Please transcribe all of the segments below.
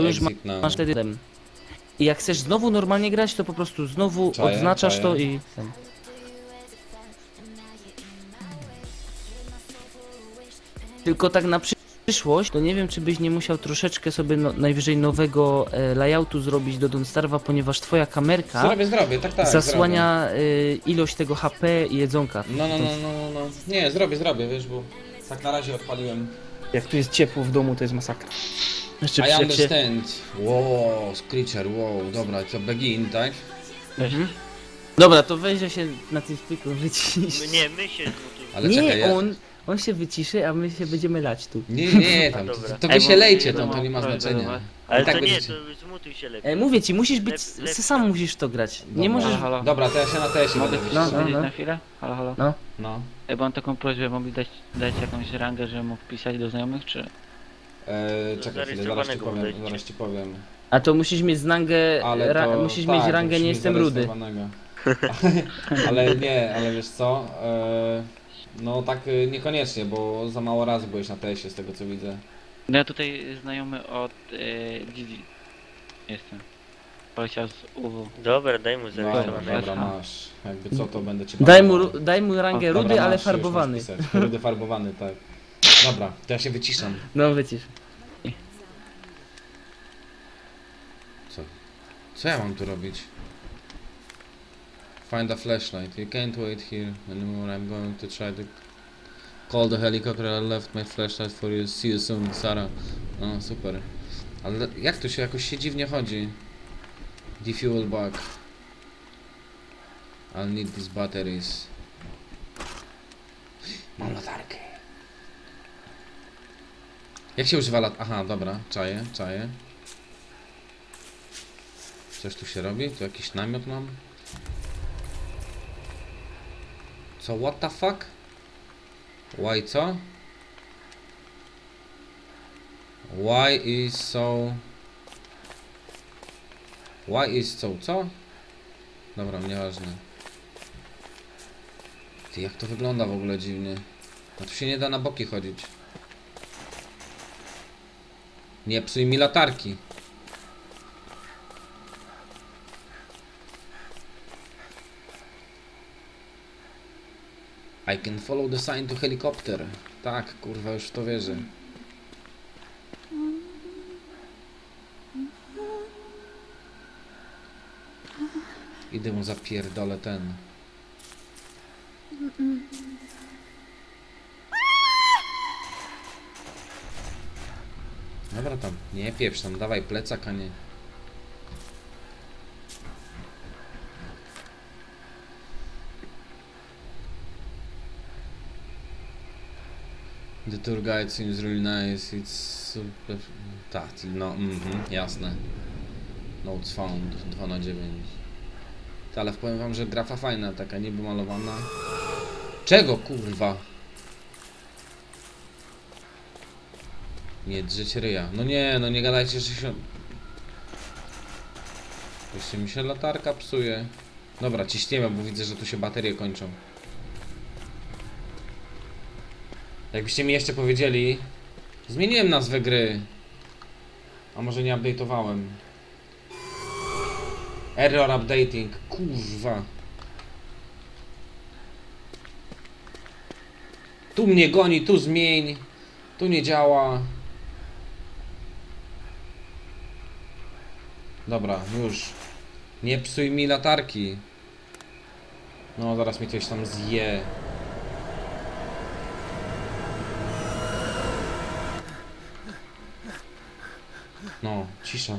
to już ma, masz wtedy ten. I jak chcesz znowu normalnie grać, to po prostu znowu Czaję, odznaczasz czaję. to i ten. Tylko tak na przy- przyszłość, to nie wiem, czy byś nie musiał troszeczkę sobie no, najwyżej nowego e, layoutu zrobić do Don't Starve'a, ponieważ twoja kamerka Zrobię, zrobię, tak, tak. zasłania e, ilość tego HP i jedzonka. Zrobię. No, no, no, no, no, no. Nie, zrobię, zrobię, wiesz, bo tak na razie odpaliłem. Jak tu jest ciepło w domu, to jest masakra. Jeszcze I jak się... understand. Wow, Screecher, wow, dobra, to begin, tak? Mhm. Dobra, to weź że się na tym spiku wycisz. Nie, my się. Ale nie, czekaj, ja... on, on się wyciszy, a my się będziemy lać tu. Nie, nie, tam, to, dobra. to wy się lejcie nie tam, to nie ma znaczenia. Ale tak to nie, będziecie- to zmutuj się lepiej. E, mówię ci, musisz być, Lep- ty sam musisz to grać. Nie Dobra. możesz... Halo, halo. Dobra, to ja się na tesie Mogę coś No, no, no. na chwilę? Halo, halo. No. No. Ej, bo mam taką prośbę, mogli dać, dać jakąś rangę, żebym mógł pisać do znajomych, czy... Eee, czekaj chwilę, zaraz ci powiem, podejście. zaraz ci powiem. A to musisz mieć znangę, Ale ra, to, musisz tak, mieć rangę, nie jestem rudy. ale nie, ale wiesz co? Eee, no tak y, niekoniecznie, bo za mało razy byłeś na tesie z tego co widzę. No ja tutaj znajomy od e, Didi jestem. Poleciał z UW. Dobra, daj mu Dobra, zarejestrowanego. dobra, masz. Jakby co, to będę ci Daj mu, ru- daj mu rangę rudy, Dobra, ale farbowany. Rudy farbowany, tak. Dobra, to ja się wyciszam. No wycisz. Co? Co ja mam tu robić? Find a flashlight. You can't wait here anymore. I'm going to try to call the helicopter. I left my flashlight for you. See you soon, Sara. No, super. Ale jak tu się jakoś się dziwnie chodzi? Defuel back. I'll need these batteries. Mam latarkę. Jak się używa lat... Aha, dobra, czaję, czaję. Coś tu się robi? Tu jakiś namiot mam? Co? What the fuck? Why co? Why is so... Why is so co? Dobra, nieważne. Ty, jak to wygląda w ogóle dziwnie. No tu się nie da na boki chodzić. Nie psuj mi latarki. I can follow the sign to helicopter. Tak, kurwa, już to wierzę. Idę mu zapierdolę ten. Dobra tam, nie pieprz tam, dawaj plecak, a nie... The tour guide seems really nice, it's super... Tak, no, mhm, jasne. Notes found, 2 na 9. Ty, Ale powiem wam, że grafa fajna, taka niby malowana. Czego, kurwa? Nie drzeć ryja. No nie, no nie gadajcie, że się... Jeszcze mi się latarka psuje. Dobra, ciśniemy, bo widzę, że tu się baterie kończą. Jakbyście mi jeszcze powiedzieli... Zmieniłem nazwę gry. A może nie update'owałem. Error updating. Kurwa. Tu mnie goni, tu zmień. Tu nie działa. Dobra, już. Nie psuj mi latarki. No, zaraz mi coś tam zje. No, cisza.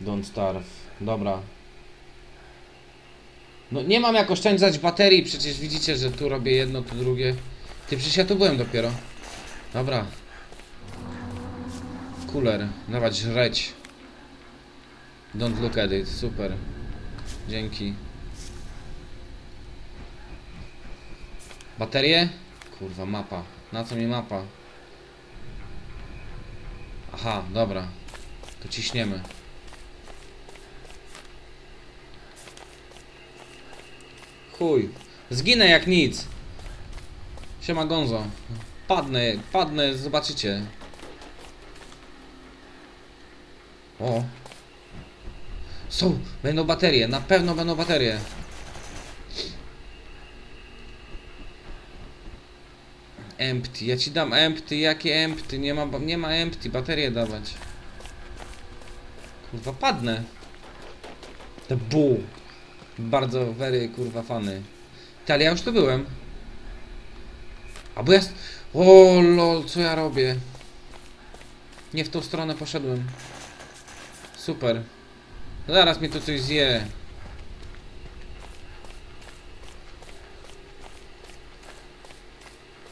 Don't starve. Dobra. No nie mam jak oszczędzać baterii, przecież widzicie, że tu robię jedno, tu drugie. Ty, przecież ja tu byłem dopiero. Dobra. Cooler. Dawać żreć. Don't look at it. Super. Dzięki. Baterie? Kurwa, mapa. Na co mi mapa? Aha, dobra. To ciśniemy. Chuj. Zginę jak nic. Siema Gonzo. Padnę, padnę, zobaczycie. O. Są, będą baterie, na pewno będą baterie. Empty, ja ci dam empty, jakie empty? Nie ma, nie ma empty, baterie dawać. Kurwa, padnę. To bu. Bardzo, very, kurwa, fany. Ty, ale ja już tu byłem. A bo ja... O lol, co ja robię? Nie w tą stronę poszedłem. Super. Zaraz mi to coś zje.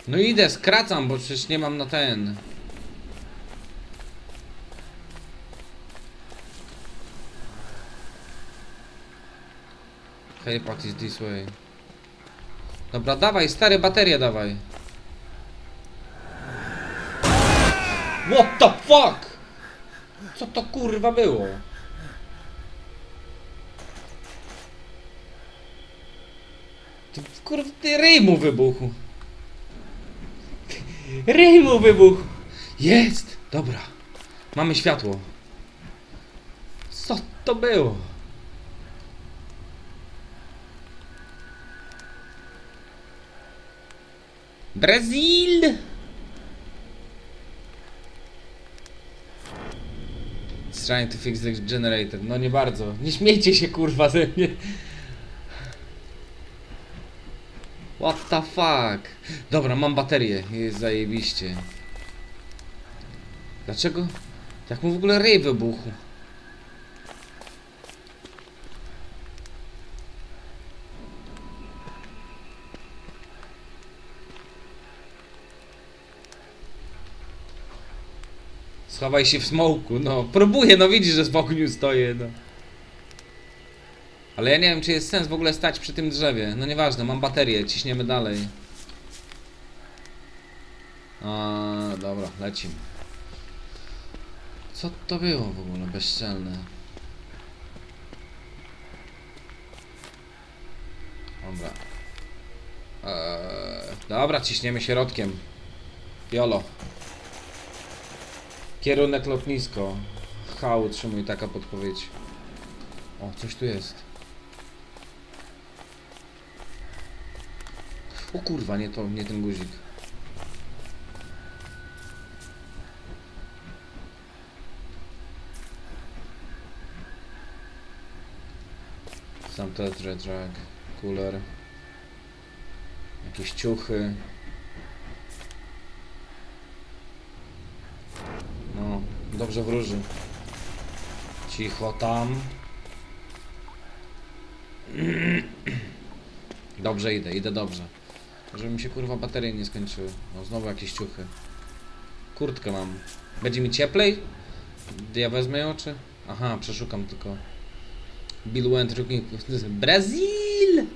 No idę, skracam, bo przecież nie mam na ten. Helipad is this way. Dobra, dawaj, stare baterie dawaj. What the fuck? Co to kurwa było? Ty, kurwa, ty ryj mu wybuchł. Jest! Dobra. Mamy światło. Co to było? Brazil! Trying to fix the generator. No nie bardzo. Nie śmiejcie się kurwa ze mnie. What the fuck? Dobra, mam baterię. Jest zajebiście. Dlaczego? Jak mu w ogóle rej wybuchł? Schowaj się w smoku, no. Próbuję, no widzisz, że z ogniu stoję, no. Ale ja nie wiem, czy jest sens w ogóle stać przy tym drzewie. No nieważne, mam baterię, ciśniemy dalej. A, dobra, lecimy. Co to było w ogóle bezczelne? Dobra. Eee, dobra, ciśniemy środkiem. Jolo. Kierunek lotnisko. H utrzymuj taka podpowiedź. O, coś tu jest. O kurwa, nie to, nie ten guzik. Sam tetrę, drag, cooler. Jakieś ciuchy. No, dobrze wróży. Cicho tam. Dobrze idę, idę dobrze. Żeby mi się kurwa baterie nie skończyły. No znowu jakieś ciuchy. Kurtkę mam. Będzie mi cieplej? Ja wezmę ją czy? Aha, przeszukam tylko. Bill went looking... Brazil!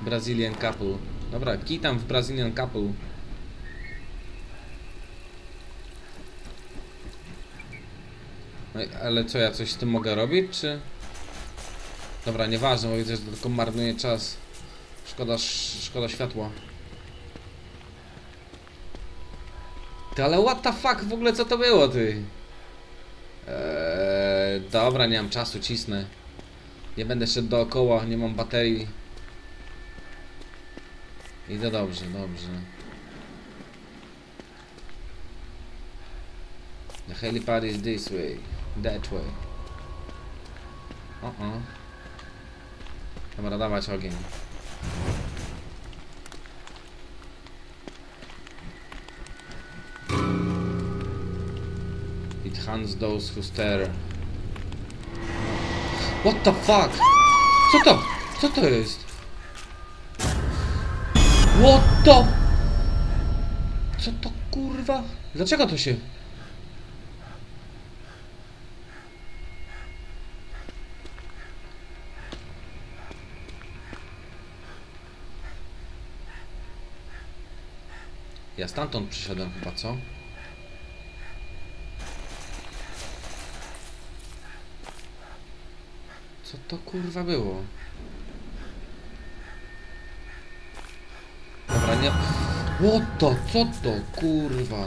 Brazilian couple. Dobra, kitam w Brazilian couple. No, ale co, ja coś z tym mogę robić, czy... Dobra, nieważne, bo widzę, że tylko marnuje czas. Szkoda, sz- szkoda światła. Ty, ale what the fuck, w ogóle co to było, ty? Eee, dobra, nie mam czasu, cisnę. Nie będę szedł dookoła, nie mam baterii. Idę dobrze, dobrze. The helipad is this way, that way. O, o. Dobra, dawać ogień. It hunts those who stare. What the fuck? Co to? Co to jest? What the? Co to kurwa? Dlaczego to się... Ja stamtąd przyszedłem chyba, co? Co to kurwa było? Dobra, nie... O to, co to, kurwa?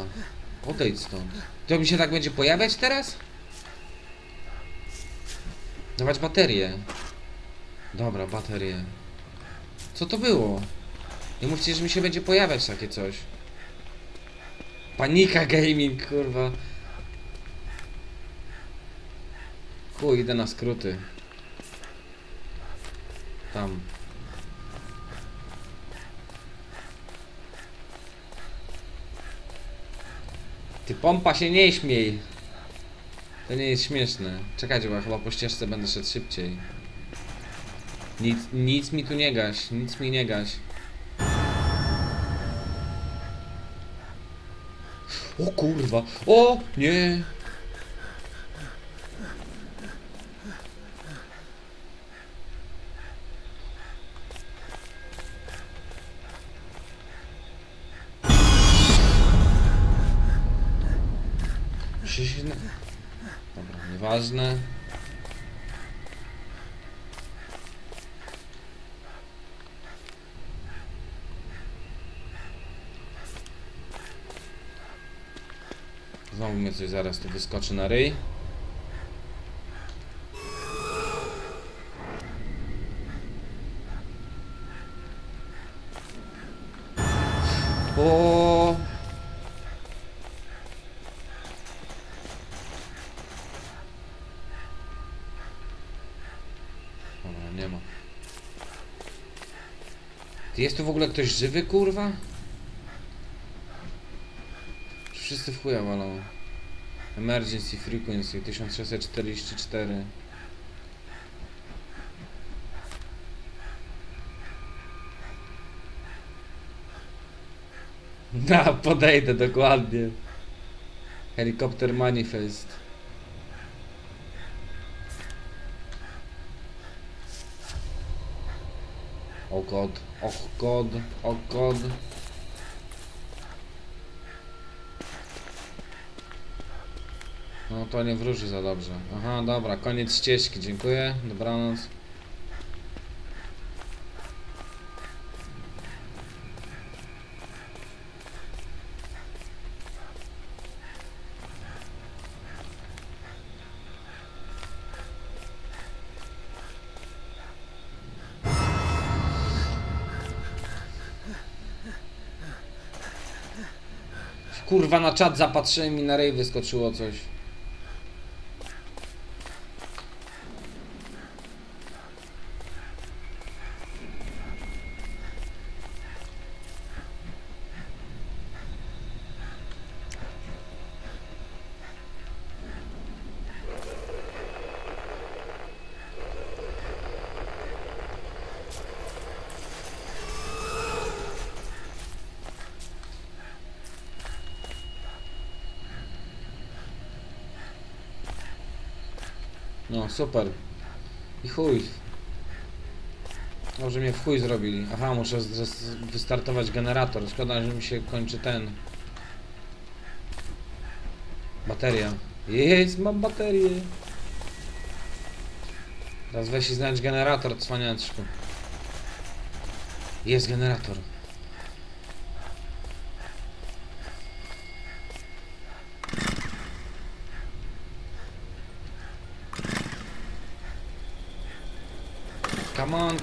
Odejdź stąd. To mi się tak będzie pojawiać teraz? Dawać baterię. Dobra, baterię. Co to było? Nie mówcie, że mi się będzie pojawiać takie coś. Panika gaming, kurwa. Chuj, idę na skróty. Tam. Ty pompa się nie śmiej. To nie jest śmieszne. Czekajcie, bo ja chyba po ścieżce będę szedł szybciej. Nic, nic mi tu nie gaś, nic mi nie gaś. O kurwa, o nie. Dobra, nieważne. Znowu mnie coś zaraz tu wyskoczy na ryj. O. Dobra, nie ma. Jest tu w ogóle ktoś żywy, kurwa? Wszyscy w chuja walą. Emergency frequency 1644. Da, podejdę dokładnie. Helikopter manifest. O god, o god, o god. No to nie wróży za dobrze. Aha, dobra, koniec ścieżki, dziękuję. Dobranoc. Kurwa, na czat zapatrzyłem i na rej wyskoczyło coś. No, super. I chuj. Może mnie w chuj zrobili. Aha, muszę wystartować generator. Szkoda, że mi się kończy ten. Bateria. Jest, mam baterię. Teraz weź i znajdź generator, cwaniaczku. Jest generator.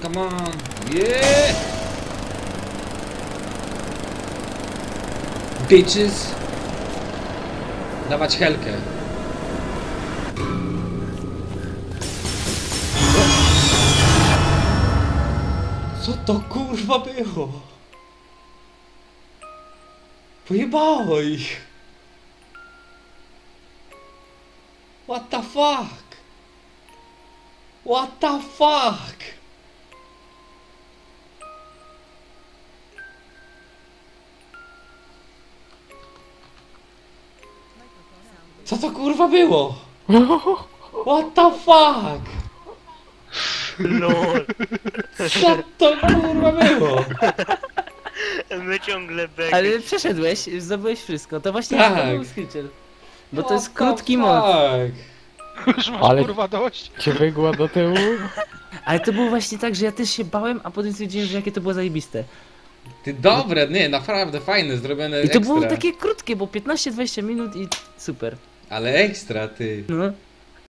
Come on. Yeah! Bitches. Dawać helkę. Co to kurwa było? Pojebało ich. What the fuck? What the fuck? Co to kurwa było? What the fuck? LOL. Co to kurwa było? My ciągle bek. Ale przeszedłeś, zdobyłeś wszystko. To właśnie Tak. to był Screecher. Bo to jest krótki mod. fuck? Już masz Ale- kurwa dość. Cię wygła do tyłu? Ale to było właśnie tak, że ja też się bałem, a potem stwierdziłem, że jakie to było zajebiste. Ty dobre, nie, naprawdę fajne, zrobione I to ekstra. było takie krótkie, bo 15-20 minut i super. Ale ekstra, ty. No.